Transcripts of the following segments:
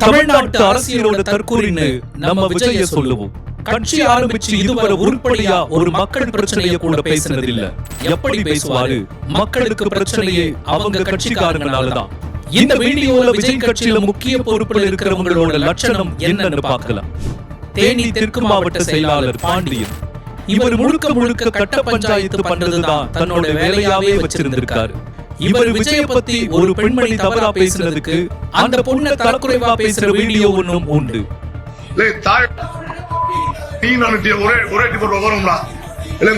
தமிழ்நாட்டு அரசியலோட தற்கூறின்னு நம்ம விஜய சொல்லுவோம். கட்சி ஆரம்பிச்சு இதுவரை உருப்படியா ஒரு மக்கள் பிரச்சனைய கூட பேசினது இல்ல எப்படி பேசுவாரு? மக்களுக்கு பிரச்சனையே அவங்க கட்சிக்காரங்களாலதான் இந்த வீடியோல விஜய் கட்சியில முக்கிய பொறுப்புல இருக்கிறவங்களோட லட்சணம் என்னன்னு பார்க்கலாம். தேனி தெற்கு மாவட்ட செயலாளர் பாண்டியன். இவர் முழுக்க முழுக்க கட்ட பஞ்சாயத்து பண்றதுதான் தன்னோட வேலையாவே வச்சிருந்திருக்காரு. இவர் விஜய பத்தி ஒரு பெண்மணி தவறா பேசுனதுக்கு அந்த பொண்ணை தரக்குறைவா பேசுற வீடியோ ஒன்னும் உண்டு. நீ ஒரே ஒரே வரும்டா இல்லை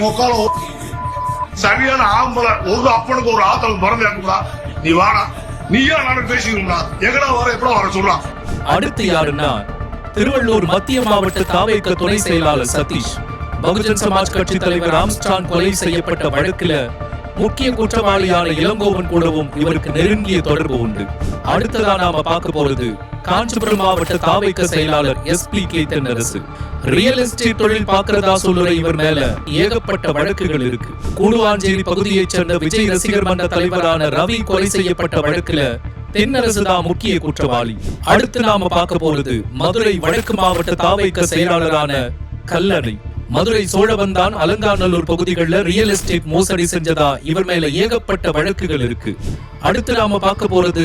சரியான ஆம்பளை ஒரு அப்பனுக்கு ஒரு ஆத்தல் மறந்து இருக்கும்டா. நீ வாடா. நீயா நானும் பேசிக்கணும்டா எங்கடா வர எப்படா வர சொல்லலாம் அடுத்து யாருன்னா திருவள்ளூர் மத்திய மாவட்ட தாவேக்க துணை செயலாளர் சதீஷ். பகுஜன் சமாஜ் கட்சி தலைவர் ஆம்ஸ்டான் கொலை செய்யப்பட்ட வழக்குல முக்கிய குற்றவாளியான இளங்கோவன் கூடவும் இவருக்கு நெருங்கிய தொடர்பு உண்டு. அடுத்ததா நாம பார்க்க போறது காஞ்சிபுரம் மாவட்ட தாவைக்க செயலாளர் S P K Thennarasu real estate தொழில் பார்க்கறதா சொல்லுற இவர் மேல ஏகப்பட்ட வழக்குகள் இருக்கு. கூடுவாஞ்சேரி பகுதியைச் சேர்ந்த விஜய் ரசிகர் மன்ற தலைவரான ரவி கொலை செய்யப்பட்ட வழக்குல தென்னரசு தான் முக்கிய குற்றவாளி. அடுத்து நாம பார்க்க போறது மதுரை வடக்கு மாவட்ட தாவைக்க செயலாளரான கல்லணை. மதுரை சோழவந்தான் அலங்காநல்லூர் பகுதிகளில் ரியல் எஸ்டேட் மோசடி செஞ்சதா? இவர் மேல ஏகப்பட்ட வழக்குகள் இருக்கு. அடுத்து நாம பார்க்க போறது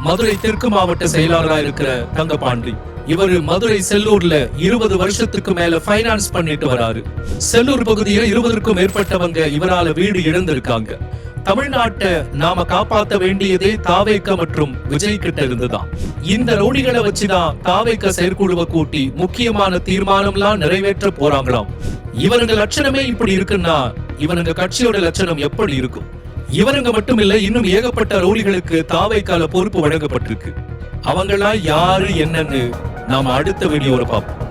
மதுரை தெற்கு மாவட்ட செயலாளரா இருக்கிற தங்கபாண்டி இவரு மதுரை செல்லூர்ல இருபது வருஷத்துக்கு மேல பைனான்ஸ் பண்ணிட்டு வராரு. செல்லூர் பகுதியில இருபதற்கும் மேற்பட்டவங்க இவரால வீடு இழந்திருக்காங்க. தமிழ்நாட்டை நாம காப்பாத்த வேண்டியதே தாவேக்க மற்றும் விஜய் கிட்ட இருந்துதான். இந்த ரவுடிகளை வச்சுதான் தாவேக்க செயற்குழுவை கூட்டி முக்கியமான தீர்மானம்லாம் நிறைவேற்ற போறாங்களாம். இவனுங்க லட்சணமே இப்படி இருக்குன்னா இவனுங்க கட்சியோட லட்சணம் எப்படி இருக்கும்? இவனுங்க மட்டும் இல்ல இன்னும் ஏகப்பட்ட ரவுடிகளுக்கு தாவைக்கால பொறுப்பு வழங்கப்பட்டிருக்கு. அவங்களா யாரு என்னன்னு நாம அடுத்த வீடியோல பார்ப்போம்.